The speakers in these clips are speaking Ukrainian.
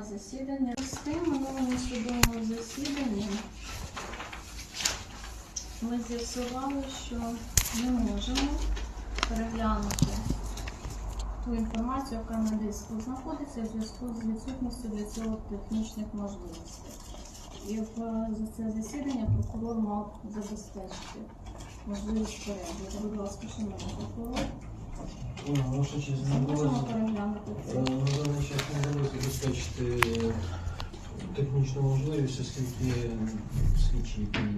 на засідання. З тим минулому судовому засіданні ми з'ясували, що не можемо переглянути ту інформацію, яка на диску знаходиться в зв'язку з відсутністю для цього технічних можливостей. І за це засідання прокурор мав забезпечити можливість перегляду. Будь ласка, шановний прокурор, Ну, можемо переглянути е, це. на даний час не вдалося забезпечити технічну можливість, оскільки слідчі, які е,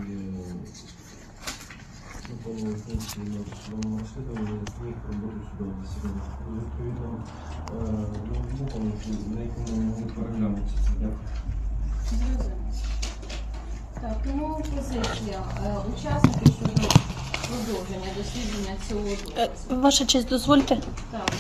виконують функції на судовому розслідуванні, їх роботи судового засідання. Відповідно, е, на якому могли переглянути це. Зрозуміло. Так, тому позиція е, учасників щодо продовження дослідження цього Е. Ваша честь, дозвольте. Так,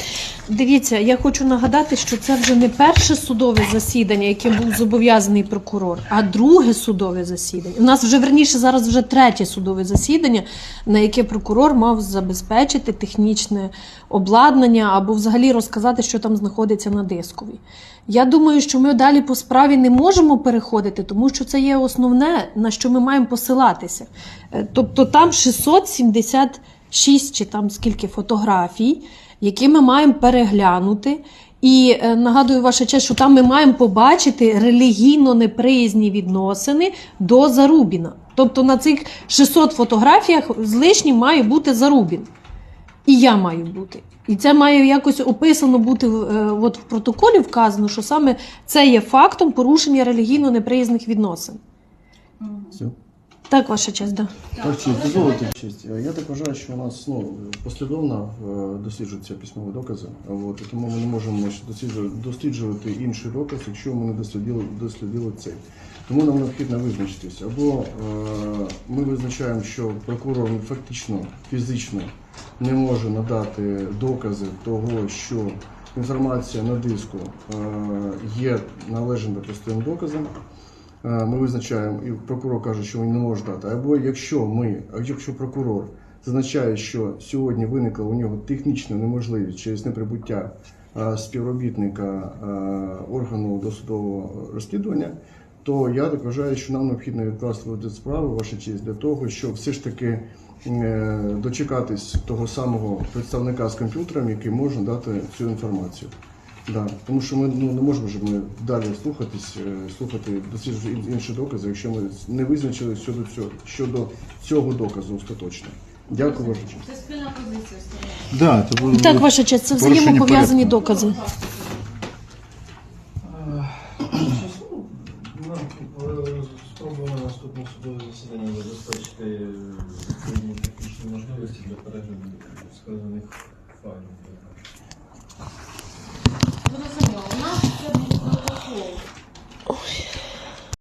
Дивіться, я хочу нагадати, що це вже не перше судове засідання, яким був зобов'язаний прокурор, а друге судове засідання. У нас вже верніше зараз вже третє судове засідання, на яке прокурор мав забезпечити технічне обладнання або взагалі розказати, що там знаходиться на дисковій. Я думаю, що ми далі по справі не можемо переходити, тому що це є основне, на що ми маємо посилатися. Е, Тобто там 676 чи там скільки фотографій, які ми маємо переглянути. І е, нагадую ваша честь, що там ми маємо побачити релігійно неприязні відносини до Зарубіна. Тобто на цих 600 фотографіях з лишнім має бути Зарубін. І я маю бути. І це має якось описано бути в- е, от в протоколі вказано, що саме це є фактом порушення релігійно неприязних відносин. Все. Так, ваша честь, да. Так, честь, дозволите честь. Я так вважаю, що у нас ну, послідовно е, досліджуються письмові докази. От, тому ми не можемо досліджувати, досліджувати інший доказ, якщо ми не дослідили, дослідили цей. Тому нам необхідно визначитись. Або е, ми визначаємо, що прокурор фактично фізично не може надати докази того, що інформація на диску е, є належним простим доказом. Е, Ми визначаємо, і прокурор каже, що він не може дати. Або якщо ми, якщо прокурор зазначає, що сьогодні виникла у нього технічна неможливість через неприбуття е, співробітника е, органу досудового розслідування, то я так вважаю, що нам необхідно відкласти розгляд справи, ваша честь, для того, щоб все ж таки дочекатись того самого представника з комп'ютером, який може дати цю інформацію. Да, тому що ми ну, не можемо ж ми далі слухатись, е, слухати досліджувати інші докази, якщо ми не визначили щодо цього щодо цього доказу остаточно. Дякую, ваша честь. Це спільна позиція сторон. Да, це було Так, ваша честь, це порушення взаємопов'язані порядку. докази. Е, ну, Нам е, спробуємо на судове засідання забезпечити відповідні технічні можливості для перегляду сказаних файлів.